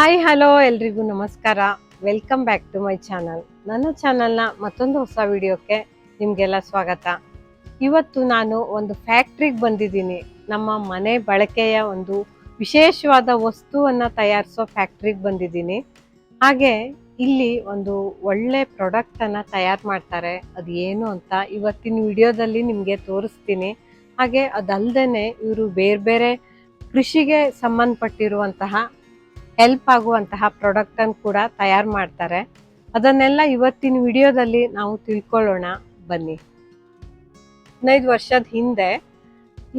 Hi hello ಎಲ್ರಿಗೂ ನಮಸ್ಕಾರ. Welcome back to my channel ನನ್ನ ಚಾನಲ್ನ ಮತ್ತೊಂದು ಹೊಸ ವಿಡಿಯೋಕ್ಕೆ ನಿಮಗೆಲ್ಲ ಸ್ವಾಗತ. ಇವತ್ತು ನಾನು ಒಂದು ಫ್ಯಾಕ್ಟ್ರಿಗೆ ಬಂದಿದ್ದೀನಿ. ನಮ್ಮ ಮನೆ ಬಳಕೆಯ ಒಂದು ವಿಶೇಷವಾದ ವಸ್ತುವನ್ನು ತಯಾರಿಸೋ ಫ್ಯಾಕ್ಟ್ರಿಗೆ ಬಂದಿದ್ದೀನಿ. ಹಾಗೆ ಇಲ್ಲಿ ಒಂದು ಒಳ್ಳೆ ಪ್ರಾಡಕ್ಟನ್ನು ತಯಾರು ಮಾಡ್ತಾರೆ. ಅದು ಏನು ಅಂತ ಇವತ್ತಿನ ವಿಡಿಯೋದಲ್ಲಿ ನಿಮಗೆ ತೋರಿಸ್ತೀನಿ. ಹಾಗೆ ಅದಲ್ಲದೆ ಇವರು ಬೇರೆ ಬೇರೆ ಕೃಷಿಗೆ ಸಂಬಂಧಪಟ್ಟಿರುವಂತಹ ಹೆಲ್ಪ್ ಆಗುವಂತಹ ಪ್ರಾಡಕ್ಟ್ ಅನ್ನು ಕೂಡ ತಯಾರು ಮಾಡ್ತಾರೆ. ಅದನ್ನೆಲ್ಲ ಇವತ್ತಿನ ವಿಡಿಯೋದಲ್ಲಿ ನಾವು ತಿಳ್ಕೊಳ್ಳೋಣ. ಬನ್ನಿ. ಹದಿನೈದು ವರ್ಷದ ಹಿಂದೆ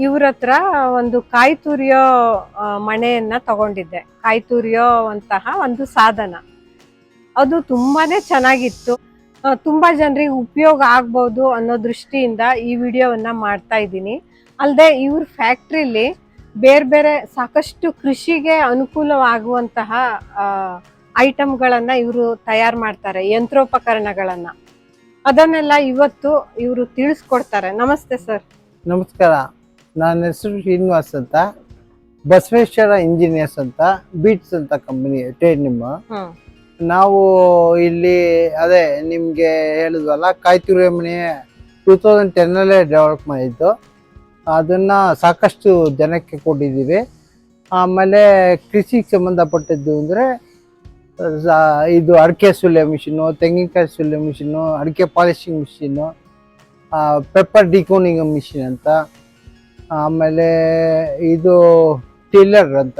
ಇವ್ರ ಹತ್ರ ಒಂದು ಕಾಯಿ ತುರಿಯೋ ಮಣೆಯನ್ನ ತಗೊಂಡಿದ್ದೆ. ಕಾಯಿ ತುರಿಯೋ ಅಂತಹ ಒಂದು ಸಾಧನ. ಅದು ತುಂಬಾನೇ ಚೆನ್ನಾಗಿತ್ತು. ತುಂಬಾ ಜನರಿಗೆ ಉಪಯೋಗ ಆಗ್ಬೋದು ಅನ್ನೋ ದೃಷ್ಟಿಯಿಂದ ಈ ವಿಡಿಯೋವನ್ನ ಮಾಡ್ತಾ ಇದ್ದೀನಿ. ಅಲ್ಲದೆ ಇವ್ರ ಫ್ಯಾಕ್ಟ್ರಿಲಿ ಬೇರೆ ಬೇರೆ ಸಾಕಷ್ಟು ಕೃಷಿಗೆ ಅನುಕೂಲವಾಗುವಂತಹ ಐಟಮ್ಗಳನ್ನ ಇವರು ತಯಾರು ಮಾಡ್ತಾರೆ ಯಂತ್ರೋಪಕರಣಗಳನ್ನ. ಅದನ್ನೆಲ್ಲ ಇವತ್ತು ಇವರು ತಿಳಿಸ್ಕೊಡ್ತಾರೆ. ನಮಸ್ತೆ ಸರ್. ನಮಸ್ಕಾರ. ನನ್ನ ಹೆಸರು ಶ್ರೀನಿವಾಸ್ ಅಂತ. ಬಸವೇಶ್ವರ ಇಂಜಿನಿಯರ್ಸ್ ಅಂತ ಬೀಟ್ಸ್ ಅಂತ ಕಂಪನಿ ಟ್ರೇಡ್ ನಿಮ್ಮ. ನಾವು ಇಲ್ಲಿ ಅದೇ ನಿಮಗೆ ಹೇಳಿದ್ವಲ್ಲ ಕಾಯ್ತುರಿ ಮನೆ ಟೂ ತೌಸಂಡ್ ಟೆನ್ನಲ್ಲೇ ಡೆವಲಪ್ ಮಾಡಿದ್ದು. ಅದನ್ನು ಸಾಕಷ್ಟು ಜನಕ್ಕೆ ಕೊಟ್ಟಿದ್ದೀವಿ. ಆಮೇಲೆ ಕೃಷಿಗೆ ಸಂಬಂಧಪಟ್ಟಿದ್ದು ಅಂದರೆ ಇದು ಅಡಿಕೆ ಸುಲಿಯೋ ಮಿಷಿನ್ನು, ತೆಂಗಿನಕಾಯಿ ಸುಲಿಯೋ ಮಿಷಿನು ಅಡಿಕೆ ಪಾಲಿಶಿಂಗ್ ಮಿಷಿನ್ನು ಪೆಪ್ಪರ್ ಡಿಕೋನಿಂಗ್ ಮಿಷಿನ್ ಅಂತ, ಆಮೇಲೆ ಇದು ಟಿಲ್ಲರ್ ಅಂತ,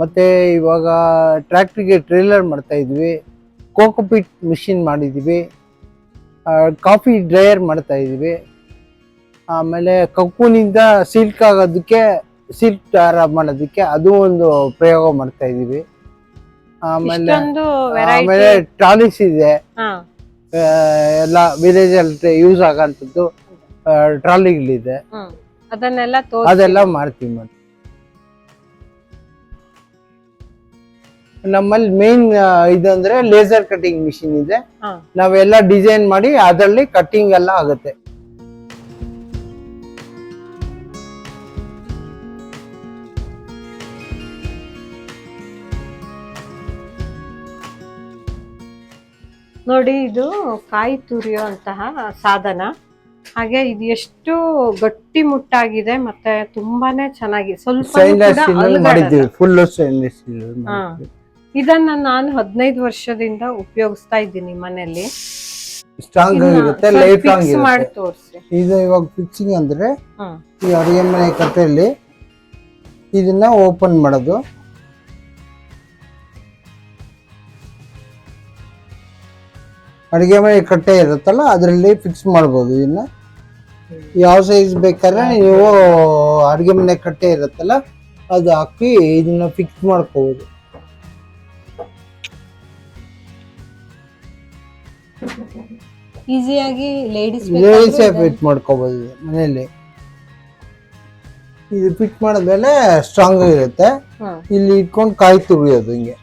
ಮತ್ತು ಇವಾಗ ಟ್ರ್ಯಾಕ್ಟ್ರಿಗೆ ಟ್ರೇಲರ್ ಮಾಡ್ತಾ ಇದ್ವಿ. ಕೋಕೋಪಿಟ್ ಮಿಷಿನ್ ಮಾಡಿದ್ವಿ ಕಾಫಿ ಡ್ರೈಯರ್ ಮಾಡ್ತಾ ಇದ್ವಿ ಆಮೇಲೆ ಕಪ್ಪುನಿಂದ ಸಿಲ್ಕ್ ಆಗೋದಕ್ಕೆ ಸಿಲ್ಕ್ ತಯಾರ ಮಾಡೋದಕ್ಕೆ ಅದು ಒಂದು ಪ್ರಯೋಗ ಮಾಡ್ತಾ ಇದೀವಿ. ಆಮೇಲೆ ಆಮೇಲೆ ಟ್ರಾಲಿಸ್ ಇದೆ. ಎಲ್ಲ ವಿಲೇಜ್ ಅಲ್ಲಿ ಯೂಸ್ ಆಗಂತದ್ದು ಟ್ರಾಲಿಗಳಿದೆ. ಅದನ್ನೆಲ್ಲ ಅದೆಲ್ಲ ಮಾಡ್ತೀವಿ ನಮ್ಮಲ್ಲಿ ಮೇನ್ ಇದಂದ್ರೆ ಲೇಸರ್ ಕಟಿಂಗ್ ಮಿಷಿನ್ ಇದೆ. ನಾವೆಲ್ಲ ಡಿಸೈನ್ ಮಾಡಿ ಅದರಲ್ಲಿ ಕಟಿಂಗ್ ಎಲ್ಲ ಆಗುತ್ತೆ. ನೋಡಿ ಇದು ಕಾಯಿ ತುರಿಯುವಂತಹ ಸಾಧನ. ಹಾಗೆ ಇದು ಎಷ್ಟು ಗಟ್ಟಿ ಮುಟ್ಟಾಗಿದೆ ಮತ್ತೆ ತುಂಬಾನೇ ಚೆನ್ನಾಗಿ ಸ್ವಲ್ಪ ಇದನ್ನ ನಾನು ಹದಿನೈದು ವರ್ಷದಿಂದ ಉಪಯೋಗಿಸ್ತಾ ಇದ್ದೀನಿ ಮನೆಯಲ್ಲಿ. ಸ್ಟ್ರಾಂಗ್ ಆಗಿರುತ್ತೆ ಲೈಫ್ ಮಾಡಿ ಇರುತ್ತೆ. ತೋರಿಸಿ. ಇದು ಇವಾಗ ಫಿಕ್ಸಿಂಗ್ ಅಂದ್ರೆ ಈ ಅಡುಗೆ ಮನೆ ಕಥೆಯಲ್ಲಿ ಇದನ್ನ ಓಪನ್ ಮಾಡೋದು. ಅಡುಗೆ ಮನೆ ಕಟ್ಟೆ ಇರುತ್ತಲ್ಲ ಅದರಲ್ಲಿ ಫಿಕ್ಸ್ ಮಾಡ್ಬೋದು. ಇದನ್ನ ಯಾವ ಸೈಜ್ ಬೇಕಾದ್ರೆ ನೀವು ಅಡುಗೆ ಮನೆ ಕಟ್ಟೆ ಇರುತ್ತಲ್ಲ ಅದು ಹಾಕಿ ಇದನ್ನ ಫಿಕ್ಸ್ ಮಾಡ್ಕೋಬಹುದು ಈಸಿಯಾಗಿ ಲೇಡೀಸ್ ಫಿಟ್ ಮಾಡ್ಕೋಬೋದು ಮನೆಯಲ್ಲಿ. ಇದು ಫಿಟ್ ಮಾಡಿದ್ಮೇಲೆ ಸ್ಟ್ರಾಂಗ್ ಇರುತ್ತೆ. ಇಲ್ಲಿ ಇಟ್ಕೊಂಡು ಕಾಯಿ ತುರಿಯೋದು ಹಿಂಗೆ.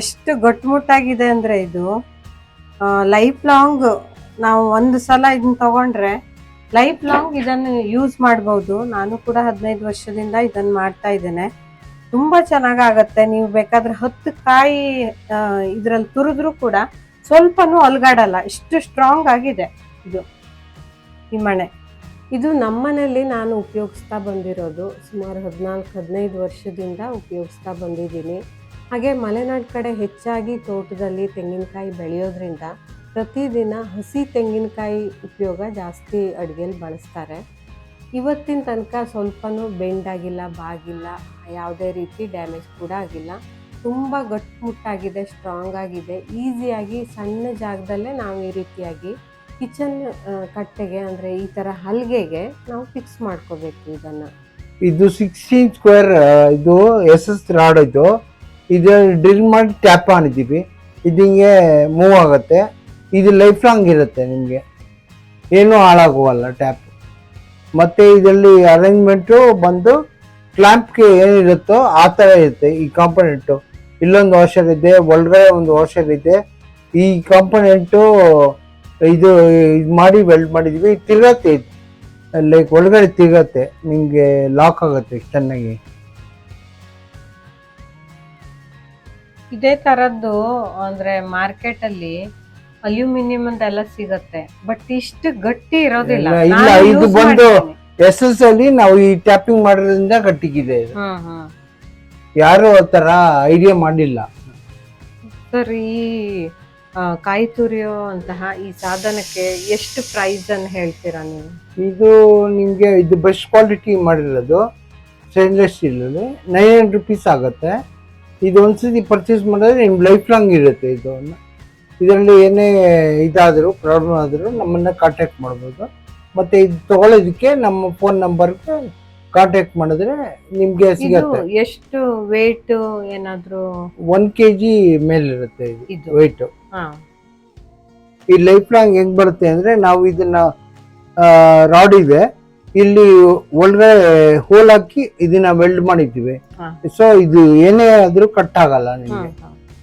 ಎಷ್ಟು ಗಟ್ಟುಮುಟ್ಟಾಗಿದೆ ಅಂದರೆ ಇದು ಲೈಫ್ ಲಾಂಗ್ ನಾವು ಒಂದು ಸಲ ಇದನ್ನ ತಗೊಂಡ್ರೆ ಲೈಫ್ ಲಾಂಗ್ ಇದನ್ನು ಯೂಸ್ ಮಾಡ್ಬೋದು. ನಾನು ಕೂಡ ಹದಿನೈದು ವರ್ಷದಿಂದ ಇದನ್ನು ಮಾಡ್ತಾ ಇದ್ದೇನೆ. ತುಂಬ ಚೆನ್ನಾಗಾಗತ್ತೆ. ನೀವು ಬೇಕಾದ್ರೆ ಹತ್ತು ಕಾಯಿ ಇದರಲ್ಲಿ ತುರಿದ್ರು ಕೂಡ ಸ್ವಲ್ಪನೂ ಅಲ್ಗಾಡಲ್ಲ. ಇಷ್ಟು ಸ್ಟ್ರಾಂಗ್ ಆಗಿದೆ ಇದು. ಈ ಮಣೆ ಇದು ನಮ್ಮನೇಲಿ ನಾನು ಉಪಯೋಗಿಸ್ತಾ ಬಂದಿರೋದು ಸುಮಾರು ಹದಿನಾಲ್ಕು, ಹದಿನೈದು ವರ್ಷದಿಂದ ಉಪಯೋಗಿಸ್ತಾ ಬಂದಿದ್ದೀನಿ. ಹಾಗೆ ಮಲೆನಾಡು ಕಡೆ ಹೆಚ್ಚಾಗಿ ತೋಟದಲ್ಲಿ ತೆಂಗಿನಕಾಯಿ ಬೆಳೆಯೋದ್ರಿಂದ ಪ್ರತಿದಿನ ಹಸಿ ತೆಂಗಿನಕಾಯಿ ಉಪಯೋಗ ಜಾಸ್ತಿ ಅಡುಗೆಯಲ್ಲಿ ಬಳಸ್ತಾರೆ. ಇವತ್ತಿನ ತನಕ ಸ್ವಲ್ಪನೂ ಬೆಂಡ್ ಆಗಿಲ್ಲ, ಬಾಗಿಲ್ಲ, ಯಾವುದೇ ರೀತಿ ಡ್ಯಾಮೇಜ್ ಕೂಡ ಆಗಿಲ್ಲ. ತುಂಬ ಗಟ್ಟುಮುಟ್ಟಾಗಿದೆ ಸ್ಟ್ರಾಂಗ್ ಆಗಿದೆ. ಈಸಿಯಾಗಿ ಸಣ್ಣ ಜಾಗದಲ್ಲೇ ನಾವು ಈ ರೀತಿಯಾಗಿ ಕಿಚನ್ ಕಟ್ಟೆಗೆ ಅಂದರೆ ಈ ಥರ ಹಲ್ಗೆಗೆ ನಾವು ಫಿಕ್ಸ್ ಮಾಡ್ಕೋಬೇಕು ಇದನ್ನು. ಇದು ಸಿಕ್ಸ್ಟೀನ್ ಸ್ಕ್ವೇರ್ ಇದು ಎಸ್ ಎಸ್ ರಾಡ್ ಇದು. ಇದು ಡ್ರಿಲ್ ಮಾಡಿ ಟ್ಯಾಪ್ ಮಾಡಿದ್ದೀವಿ ಇದು ಹಿಂಗೆ ಮೂವ್ ಆಗುತ್ತೆ. ಇದು ಲೈಫ್ ಲಾಂಗ್ ಇರುತ್ತೆ ನಿಮಗೆ. ಏನೂ ಹಾಳಾಗುವಲ್ಲ ಟ್ಯಾಪ್ ಮತ್ತು ಇದರಲ್ಲಿ ಅರೇಂಜ್ಮೆಂಟು ಬಂದು ಕ್ಲ್ಯಾಂಪ್ಗೆ ಏನಿರುತ್ತೋ ಆ ಥರ ಇರುತ್ತೆ ಈ ಕಾಂಪೊನೆಂಟು ಇಲ್ಲೊಂದು ವಾಷರ್ ಇದೆ, ಒಳಗಡೆ ಒಂದು ವಾಷರ್ ಇದೆ. ಈ ಕಾಂಪೊನೆಂಟು ಇದು ಇದು ಮಾಡಿ ವೆಲ್ಡ್ ಮಾಡಿದ್ವಿ ತಿರುಗತ್ತೆ ಲೈಕ್ ಒಳಗಡೆ ತಿರುಗತ್ತೆ, ನಿಮಗೆ ಲಾಕ್ ಆಗುತ್ತೆ ಚೆನ್ನಾಗಿ. ಇದೇ ತರದ್ದು ಅಂದ್ರೆ ಮಾರ್ಕೆಟ್ ಅಲ್ಲಿ ಅಲ್ಯೂಮಿನಿಯಂ ಎಲ್ಲ ಸಿಗತ್ತೆ. ಬಟ್ ಇಷ್ಟು ಗಟ್ಟಿ ಇರೋದಿಲ್ಲ. ಇಲ್ಲ, ನಾನು ಇದು use ಬಂದು-. ಎಸ್ ಎಸ್ ಅಲ್ಲಿ ನಾವು ಈ ಟ್ಯಾಪಿಂಗ್ ಮಾಡೋದ್ರಿಂದ ಗಟ್ಟಿಗಿದೆ ಇದು. ಹ್ಮ್ ಹ್ಮ್. ಯಾರು ಆತರ ಐಡಿಯಾ ಮಾಡಿಲ್ಲ. ಸರ್ ಈ ಆ, ಕಾಯಿ ತುರಿಯೋ ಅಂತಹ ಈ ಸಾಧನಕ್ಕೆ ಎಷ್ಟು ಪ್ರೈಸ್ ಅನ್ನ ಹೇಳ್ತೀರಾ ನೀವು? ಇದು ನಿಮಗೆ ಇದು ಬೆಸ್ಟ್ ಕ್ವಾಲಿಟಿ ಮಾಡಿರೋದು ಸ್ಟೇನ್ಲೆಸ್ ಸ್ಟೀಲಲ್ಲಿ ನೈನ್ ಹಂಡ್ರೆಡ್ ರುಪೀಸ್ ಆಗುತ್ತೆ. ಇದು ಒಂದ್ಸತಿ ಪರ್ಚೇಸ್ ಮಾಡಿದ್ರೆ ನಿಮ್ಗೆ ಲೈಫ್ ಲಾಂಗ್ ಇರುತ್ತೆ ಇದು ಇದರಲ್ಲಿ ಏನೇ ಇದಾದರೂ ಪ್ರಾಬ್ಲಮ್ ಆದರೂ ನಮ್ಮನ್ನು ಕಾಂಟ್ಯಾಕ್ಟ್ ಮಾಡ್ಬೋದು. ಮತ್ತು ಇದು ತಗೊಳ್ಳೋದಕ್ಕೆ ನಮ್ಮ ಫೋನ್ ನಂಬರ್ಗೆ ಕಾಂಟ್ಯಾಕ್ಟ್ ಮಾಡಿದ್ರೆ ನಿಮಗೆ ಸಿಗುತ್ತೆ. ಎಷ್ಟು ವೇಟ್ ಏನಾದ್ರೂ? ಒನ್ ಕೆ ಜಿ ಮೇಲಿರುತ್ತೆ ಇದು ಇದು. ವೆಯ್ಟ್ ಈ ಲೈಫ್ ಲಾಂಗ್ ಹೆಂಗ್ ಬರುತ್ತೆ ಅಂದ್ರೆ ನಾವು ಇದನ್ನ ರಾಡ್ ಇದೆ. ಇಲ್ಲಿ ಒಳಗಡೆ ಹೋಲ್ ಹಾಕಿ ಇದನ್ನ ವೆಲ್ಡ್ ಮಾಡಿದ್ದೀವಿ. ಸೊ ಇದು ಏನೇ ಆದ್ರೂ ಕಟ್ ಆಗಲ್ಲ ನಿಮಗೆ.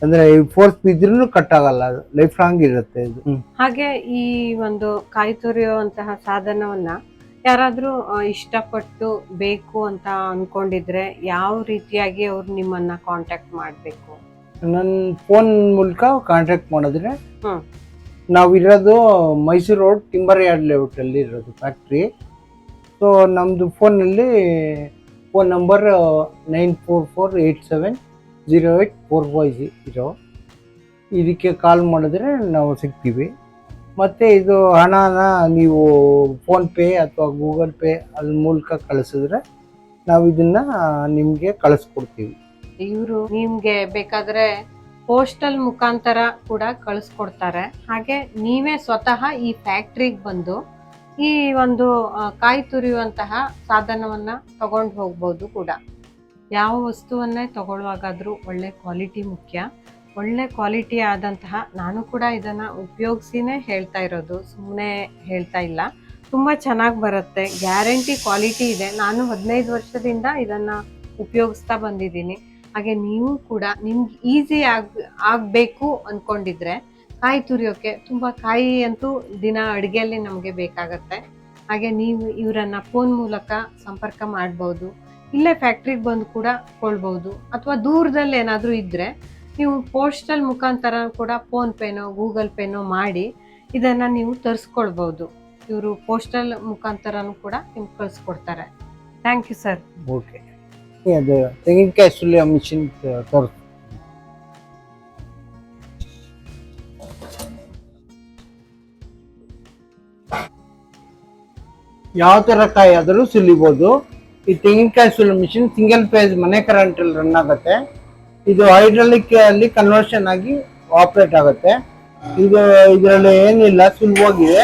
ಅಂದ್ರೆ ಫೋರ್ಸ್ ಬಿದ್ರೂ ಕಟ್ ಆಗಲ್ಲ ಲೈಫ್ ಲಾಂಗ್ ಇರುತ್ತೆ ಇದು. ಹಾಗೆ ಈ ಒಂದು ಕಾಯಿ ತುರಿಯುವಂತಹ ಸಾಧನವನ್ನ ಯಾರಾದ್ರೂ ಇಷ್ಟಪಟ್ಟು ಬೇಕು ಅಂತ ಅನ್ಕೊಂಡಿದ್ರೆ ಯಾವ ರೀತಿಯಾಗಿ ಅವ್ರು ನಿಮ್ಮನ್ನ ಕಾಂಟ್ಯಾಕ್ಟ್ ಮಾಡ್ಬೇಕು? ನನ್ನ ಫೋನ್ ಮೂಲಕ ಕಾಂಟ್ಯಾಕ್ಟ್ ಮಾಡಿದ್ರೆ. ನಾವಿರೋದು Mysuru road timber yard layout ಅಲ್ಲಿ ಇರೋದು ಫ್ಯಾಕ್ಟ್ರಿ ಸೊ ನಮ್ಮದು ಫೋನಲ್ಲಿ phone number nine four four eight seven zero eight four five ಇರೋ. ಇದಕ್ಕೆ ಕಾಲ್ ಮಾಡಿದ್ರೆ ನಾವು ಸಿಗ್ತೀವಿ. ಮತ್ತು ಇದು ಹಣನ ನೀವು ಫೋನ್ಪೇ ಅಥವಾ ಗೂಗಲ್ ಪೇ ಅದ್ರ ಮೂಲಕ ಕಳಿಸಿದ್ರೆ ನಾವು ಇದನ್ನು ನಿಮಗೆ ಕಳಿಸ್ಕೊಡ್ತೀವಿ. ಇವರು ನಿಮಗೆ ಬೇಕಾದ್ರೆ ಪೋಸ್ಟಲ್ ಮುಖಾಂತರ ಕೂಡ ಕಳಿಸ್ಕೊಡ್ತಾರೆ. ಹಾಗೆ ನೀವೇ ಸ್ವತಃ ಈ ಫ್ಯಾಕ್ಟ್ರಿಗೆ ಬಂದು ಈ ಒಂದು ಕಾಯಿ ತುರಿಯುವಂತಹ ಸಾಧನವನ್ನ ತಗೊಂಡು ಹೋಗ್ಬೋದು ಕೂಡ. ಯಾವ ವಸ್ತುವನ್ನೇ ತಗೊಳ್ಳುವಾಗಾದ್ರೂ ಒಳ್ಳೆ ಕ್ವಾಲಿಟಿ ಮುಖ್ಯ. ಒಳ್ಳೆ ಕ್ವಾಲಿಟಿ ಆದಂತಹ ನಾನು ಕೂಡ ಇದನ್ನ ಉಪಯೋಗಿಸಿನೇ ಹೇಳ್ತಾ ಇರೋದು ಸುಮ್ಮನೆ ಹೇಳ್ತಾ ಇಲ್ಲ. ತುಂಬ ಚೆನ್ನಾಗಿ ಬರುತ್ತೆ, ಗ್ಯಾರಂಟಿ ಕ್ವಾಲಿಟಿ ಇದೆ. ನಾನು ಹದಿನೈದು ವರ್ಷದಿಂದ ಇದನ್ನ ಉಪಯೋಗಿಸ್ತಾ ಬಂದಿದ್ದೀನಿ. ಹಾಗೆ ನೀವು ಕೂಡ ನಿಮ್ಗೆ ಈಸಿ ಆಗ್, ಆಗಬೇಕು ಅಂದ್ಕೊಂಡಿದ್ರೆ ಕಾಯಿ ತುರಿಯೋಕೆ ತುಂಬ ಕಾಯಿ ಅಂತೂ ದಿನ ಅಡುಗೆಯಲ್ಲಿ ನಮಗೆ ಬೇಕಾಗತ್ತೆ. ಹಾಗೆ ನೀವು ಇವರನ್ನ ಫೋನ್ ಮೂಲಕ ಸಂಪರ್ಕ ಮಾಡ್ಬೋದು, ಇಲ್ಲೇ ಫ್ಯಾಕ್ಟ್ರಿಗೆ ಬಂದು ಕೂಡ ಕೊಳ್ಬೋದು, ಅಥವಾ ದೂರದಲ್ಲಿ ಏನಾದರೂ ಇದ್ದರೆ ನೀವು ಪೋಸ್ಟಲ್ ಮುಖಾಂತರ ಕೂಡ ಫೋನ್ ಪೇನೋ ಗೂಗಲ್ ಪೇನೋ ಮಾಡಿ ಇದನ್ನು ನೀವು ತರಿಸ್ಕೊಳ್ಬೋದು. ಇವರು ಪೋಸ್ಟಲ್ ಮುಖಾಂತರನೂ ಕೂಡ ನಿಮ್ಗೆ ಕಳಿಸ್ಕೊಡ್ತಾರೆ. ಥ್ಯಾಂಕ್ ಯು ಸರ್ ಓಕೆ ಅದು ತೆಂಗಿನಕಾಯಿ ಸುಲಿಯೋ ಮಿಷಿನ್ ತೋರಿಸ್ ಯಾವ ಥರ ಕಾಯಿ ಆದರೂ ಸುಲಿಬೋದು. ಈ ತೆಂಗಿನಕಾಯಿ ಸುಲಿಯೋ ಮಿಷಿನ್ ಸಿಂಗಲ್ ಫೇಸ್ ಮನೆ ಕರೆಂಟಲ್ಲಿ ರನ್ ಆಗುತ್ತೆ. ಇದು ಹೈಡ್ರಾಲಿಕ್ ಅಲ್ಲಿ ಕನ್ವರ್ಷನ್ ಆಗಿ ಆಪ್ರೇಟ್ ಆಗುತ್ತೆ. ಇದು ಇದರಲ್ಲಿ ಏನಿಲ್ಲ ಸುಲಭವಾಗಿದೆ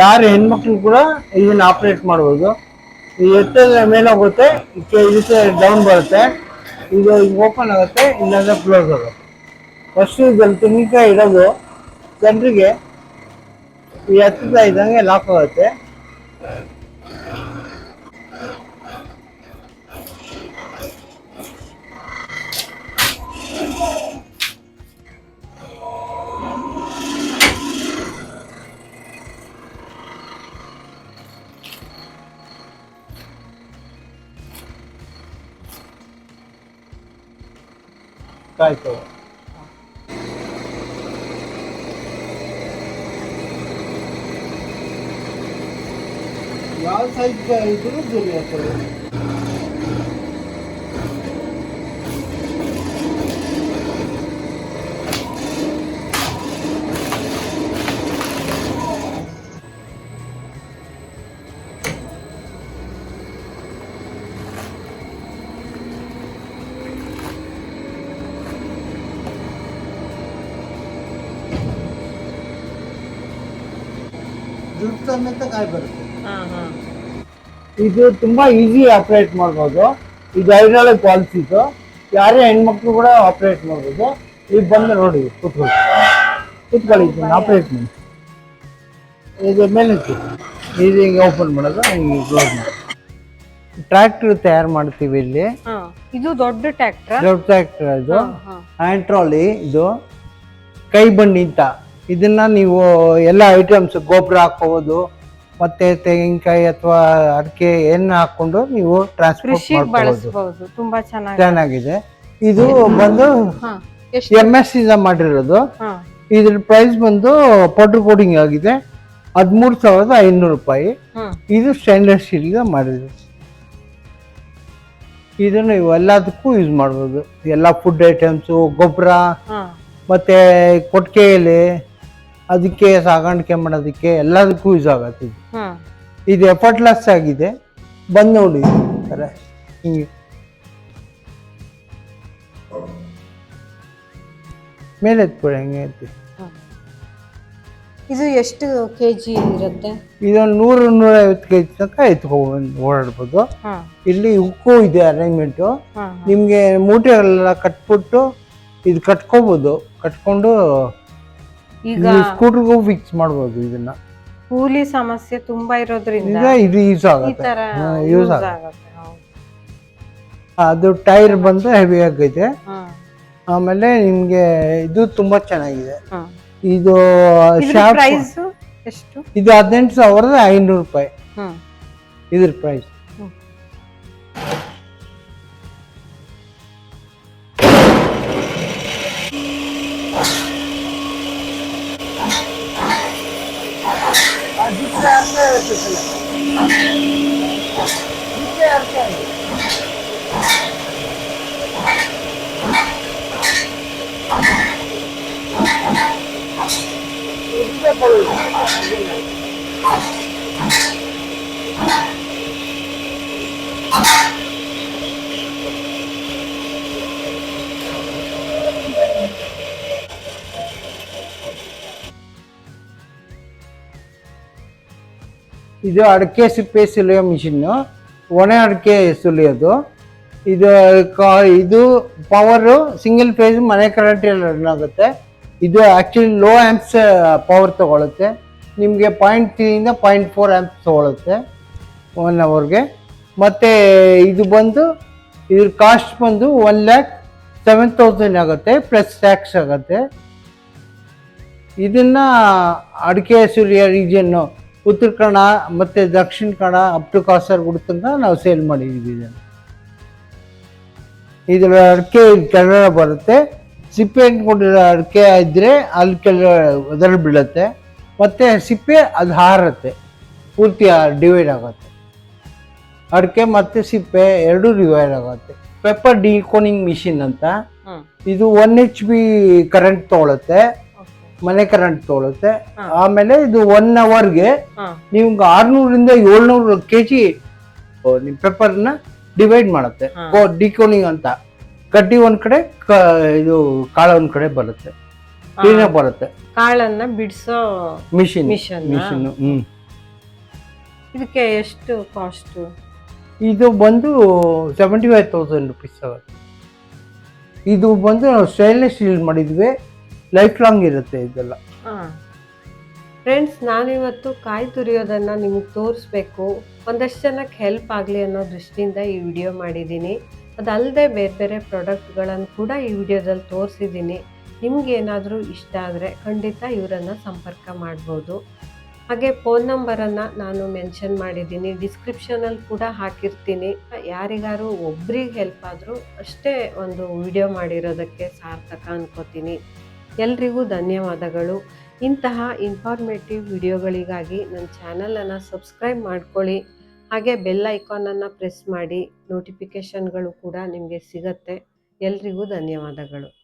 ಯಾರು ಹೆಣ್ಮಕ್ಳು ಕೂಡ ಇದನ್ನ ಆಪ್ರೇಟ್ ಮಾಡ್ಬೋದು. ಈ ಎತ್ತದ ಮೇಲೆ ಹೋಗುತ್ತೆ, ಇದಕ್ಕೆ ಡೌನ್ ಬರುತ್ತೆ. ಇದು ಓಪನ್ ಆಗುತ್ತೆ, ಇಲ್ಲಾಂದ್ರೆ ಕ್ಲೋಸ್ ಆಗುತ್ತೆ. ಫಸ್ಟ್ ಇದ್ರಲ್ಲಿ ತೆಂಗಿನಕಾಯಿ ಇಡೋದು, ಜನರಿಗೆ ಈ ಹತ್ತಿರ ಇದ್ದಂಗೆ ಲಾಕ್ ಆಗುತ್ತೆ. ಕಾಯ್ತು ಯಾವ size Galatasaray durup duruyor. Dürtlenmekte kaybolur. ಇದು ತುಂಬಾ ಈಸಿ ಆಪರೇಟ್ ಮಾಡ್ಬೋದು. ಇದು ಹೈಡ್ರಾಲಿಕ್ ಪಾಲಿಸಿ ಇದು ಯಾರೇ ಹೆಣ್ಮಕ್ಳು ಕೂಡ ಆಪರೇಟ್ ಮಾಡ್ಬೋದು. ಈಗ ಬಂದು ನೋಡಿ ಕುತ್ಕೊಳ್ಳಿ. ಕುತ್ಕೊಳ್ಳಿ ಇದನ್ನ ಆಪರೇಟ್ ಮಾಡಿ. ಇದು ಮೇಲೆ. ಇದು ಹಿಂಗೆ ಓಪನ್ ಮಾಡೋದು ಹಿಂಗೆ ಕ್ಲೋಸ್ ಮಾಡೋದು ಟ್ರ್ಯಾಕ್ಟರ್ ತಯಾರು ಮಾಡ್ತೀವಿ ಇಲ್ಲಿ. ಇದು ದೊಡ್ಡ ಟ್ರ್ಯಾಕ್ಟರ್ ದೊಡ್ಡ ಟ್ರ್ಯಾಕ್ಟರ್ ಇದು ಹ್ಯಾಂಡ್ ಟ್ರಾಲಿ ಇದು. ಕೈ ಬಂಡಿ ಅಂತ. ಇದನ್ನ ನೀವು ಎಲ್ಲ ಐಟಮ್ಸ್ ಗೊಬ್ಬರ ಹಾಕೋಬೋದು. ಮತ್ತೆ ತೆಂಗಿನಕಾಯಿ ಅಥವಾ ಅಡಿಕೆ ಏನ್ ಹಾಕೊಂಡು ನೀವು ಟ್ರಾನ್ಸ್ಪೋರ್ಟ್ ಕೃಷಿಗೆ ಮಾಡ್ಕೋಬಹುದು ಬಳಸಬಹುದು ತುಂಬಾ ಚೆನ್ನಾಗಿ ಚೆನ್ನಾಗಿದೆ. ಇದು ಬಂದು ಹಾ ಎಷ್ಟು? ಎಂ ಎಸ್ ಇಂದ ಮಾಡಿರೋದು. ಹಾ. ಇದ್ರ ಪ್ರೈಸ್ ಬಂದು ಪೌಡರ್ ಕೋಟಿಂಗ್ ಆಗಿದೆ. ಹದಿಮೂರು ಸಾವಿರದ ಐನೂರು ರೂಪಾಯಿ. ಇದು ಸ್ಟೈನ್ಲೆಸ್ ಸ್ಟೀಲ್ ಮಾಡಿದ್ರು ಇದನ್ನು ಇವೆಲ್ಲದಕ್ಕೂ ಎಲ್ಲದಕ್ಕೂ ಯೂಸ್ ಮಾಡ್ಬೋದು. ಎಲ್ಲ ಫುಡ್ ಐಟಮ್ಸು ಗೊಬ್ಬರ ಹಾ. ಮತ್ತೆ ಕೊಟ್ಟಿಗೆ ಎಲೆ ಅದಕ್ಕೆ ಸಾಗಾಣಿಕೆ ಮಾಡೋದಕ್ಕೆ ಎಲ್ಲದಕ್ಕೂ ಯೂಸ್ ಆಗತ್ತೆ ಇದು. ಇದು ಎಫರ್ಟ್ಲೆಸ್ ಆಗಿದೆ. ಬಂದು ನೋಡಿ ಥರ ಹಿಂಗೆ. ಮೇಲೆ ಎತ್ಕೊಳ್ಳಿ ಹಂಗೆ ಎತ್ತಿ. ಇದು ಎಷ್ಟು ಕೆಜಿ ಇರುತ್ತೆ? ಇದೊಂದು ನೂರು ನೂರೈವತ್ತು ಕೆ ಜಿ ತನಕ ಎತ್ಕೊಬೋದು ಓಡಾಡ್ಬೋದು. ಇಲ್ಲಿ ಉಕ್ಕು ಇದೆ ಅರೇಂಜ್ಮೆಂಟು ನಿಮಗೆ ಮೂಟೆಗಳೆಲ್ಲ ಕಟ್ಬಿಟ್ಟು ಇದು ಕಟ್ಕೋಬೋದು. ಕಟ್ಕೊಂಡು ಈಗ ಸ್ಕೂಟರ್ಗೂ ಫಿಕ್ಸ್ ಮಾಡ್ಬೋದು ಇದನ್ನ. ಕೂಲಿ ಸಮಸ್ಯೆ ತುಂಬಾ ಇರೋದ್ರಿಂದ ಇದು ಯೂಸ್ ಆಗುತ್ತೆ. ಯೂಸ್ ಆಗುತ್ತೆ. ಅದು ಟೈರ್ ಬಂದು ಹೆವಿ ಆಗೈತೆ ಆಮೇಲೆ ನಿಮ್ಗೆ ಇದು ತುಂಬಾ ಚೆನ್ನಾಗಿದೆ. ಇದು ಶಾಪ್ ಪ್ರೈಸ್ ಎಷ್ಟು? ಇದು ಹದಿನೆಂಟು ಸಾವಿರದ ಐನೂರು ರೂಪಾಯಿ. ಇದ್ರ ಪ್ರೈಸ್ ಹ್ಮ್. ಇದು ಅಡಿಕೆ ಸಿಪ್ಪೆ ಸುಲಿಯೋ ಮಿಷಿನ್ನು. ಒಣ ಅಡಿಕೆ ಸುಲಿಯೋದು. ಇದು ಇದು ಪವರು ಸಿಂಗಲ್ ಫೇಸ್ ಮನೆ ಕರೆಂಟಲ್ಲಿ ರನ್ ಆಗುತ್ತೆ. ಇದು ಆ್ಯಕ್ಚುಲಿ ಲೋ ಆ್ಯಂಪ್ಸ್ ಪವರ್ ತೊಗೊಳುತ್ತೆ. ನಿಮಗೆ ಪಾಯಿಂಟ್ ತ್ರೀಯಿಂದ ಪಾಯಿಂಟ್ ಫೋರ್ ಆ್ಯಂಪ್ಸ್ ತೊಗೊಳುತ್ತೆ. ಒನ್ ಅವರ್ಗೆ ಮತ್ತು ಇದು ಬಂದು, ಇದ್ರ ಕಾಸ್ಟ್ ಬಂದು ಒನ್ ಲ್ಯಾಕ್ ಸೆವೆನ್ ತೌಸಂಡ್ ಆಗುತ್ತೆ. ಪ್ಲಸ್ ಟ್ಯಾಕ್ಸ್ ಆಗುತ್ತೆ. ಇದನ್ನು ಅಡಿಕೆ ಸುರಿಯ ರೀಜನ್ನು ಉತ್ತರ ಕನ್ನಡ ಮತ್ತು ದಕ್ಷಿಣ ಕನ್ನಡ ಅಪ್ ಟು ಕಾಸರಗೋಡು ತನಕ ನಾವು ಸೇಲ್ ಮಾಡಿದ್ದೀವಿ ಇದನ್ನು. ಇದರ ಅಡಿಕೆ ಕೆಳಗಡೆ ಬರುತ್ತೆ. ಸಿಪ್ಪೆ ಅಂದ್ಕೊಂಡಿರೋ ಅಡಿಕೆ ಇದ್ದರೆ ಅಲ್ಲಿ ಕೆಳಗಡೆ ಅದರಲ್ಲಿ ಬೀಳುತ್ತೆ. ಮತ್ತು ಸಿಪ್ಪೆ ಅದು ಹಾರುತ್ತೆ. ಪೂರ್ತಿ ಡಿವೈಡ್ ಆಗುತ್ತೆ. ಅಡಿಕೆ ಮತ್ತು ಸಿಪ್ಪೆ ಎರಡೂ ಡಿವೈಡ್ ಆಗುತ್ತೆ. ಪೆಪ್ಪರ್ ಡಿಕೋನಿಂಗ್ ಮಿಷಿನ್ ಅಂತ. ಇದು ಒನ್ ಎಚ್ ಬಿ ಕರೆಂಟ್ ತೊಗೊಳುತ್ತೆ. ಮನೆ ಕರೆಂಟ್ ತೊಗೊಳುತ್ತೆ. ಆಮೇಲೆ ಇದು ಒನ್ ಅವರ್ಗೆ ನಿಮ್ಗೆ ಆರ್ನೂರಿಂದ ಏಳ್ನೂರು ಕೆ ಜಿ ನಿಮ್ಮ ಪೇಪರ್ನ ಡಿವೈಡ್ ಮಾಡುತ್ತೆ. ಡಿಕೋನಿಂಗ್ ಅಂತ. ಕಡ್ಡಿ ಒಂದ್ ಕಡೆ ಇದು ಕಾಳ ಒಂದ್ ಕಡೆ ಬರುತ್ತೆ. ಕ್ಲೀನಾಗಿ ಬರುತ್ತೆ. ಕಾಳನ್ನ ಬಿಡಿಸೋ ಮಿಷಿನ್ ಮಿಷನ್ ಮಿಷಿನ್ ಹ್ಮ್. ಇದಕ್ಕೆ ಎಷ್ಟು ಕಾಸ್ಟ್ ಇದು ಬಂದು ಸೆವೆಂಟಿ ಫೈವ್ ತೌಸಂಡ್ ರುಪೀಸ್ ಆಗುತ್ತೆ. ಇದು ಬಂದು ನಾವು ಸ್ಟೈನ್ಲೆಸ್ ಸ್ಟೀಲ್ ಮಾಡಿದ್ವಿ. ಲೈಫ್ ಲಾಂಗ್ ಇರುತ್ತೆ ಇದೆಲ್ಲ. ಫ್ರೆಂಡ್ಸ್ ನಾನಿವತ್ತು ಕಾಯಿ ತುರಿಯೋದನ್ನ ನಿಮಗೆ ತೋರಿಸ್ಬೇಕು. ಒಂದಷ್ಟು ಜನಕ್ಕೆ ಹೆಲ್ಪ್ ಆಗಲಿ ಅನ್ನೋ ದೃಷ್ಟಿಯಿಂದ ಈ ವಿಡಿಯೋ ಮಾಡಿದ್ದೀನಿ. ಅದಲ್ಲದೆ ಬೇರೆ ಬೇರೆ ಪ್ರಾಡಕ್ಟ್ಗಳನ್ನು ಕೂಡ ಈ ವಿಡಿಯೋದಲ್ಲಿ ತೋರಿಸಿದ್ದೀನಿ. ನಿಮಗೇನಾದರೂ ಇಷ್ಟ ಆದರೆ ಖಂಡಿತ ಇವರನ್ನು ಸಂಪರ್ಕ ಮಾಡ್ಬೋದು. ಹಾಗೆ ಫೋನ್ ನಂಬರನ್ನು ನಾನು ಮೆನ್ಷನ್ ಮಾಡಿದ್ದೀನಿ. ಡಿಸ್ಕ್ರಿಪ್ಷನಲ್ಲಿ ಕೂಡ ಹಾಕಿರ್ತೀನಿ. ಯಾರಿಗಾರು ಒಬ್ರಿಗೆ ಹೆಲ್ಪ್ ಆದರೂ ಅಷ್ಟೇ ಒಂದು ವಿಡಿಯೋ ಮಾಡಿರೋದಕ್ಕೆ ಸಾರ್ಥಕ ಅನ್ಕೋತೀನಿ. ಎಲ್ರಿಗೂ ಧನ್ಯವಾದಗಳು. ಇಂತಹ ಇನ್ಫಾರ್ಮೇಟಿವ್ ವಿಡಿಯೋಗಳಿಗಾಗಿ ನನ್ನ ಚಾನಲನ್ನು ಸಬ್ಸ್ಕ್ರೈಬ್ ಮಾಡ್ಕೊಳ್ಳಿ. ಹಾಗೆ ಬೆಲ್ ಐಕಾನನ್ನು ಪ್ರೆಸ್ ಮಾಡಿ. ನೋಟಿಫಿಕೇಷನ್ಗಳು ಕೂಡ ನಿಮಗೆ ಸಿಗತ್ತೆ. ಎಲ್ರಿಗೂ ಧನ್ಯವಾದಗಳು.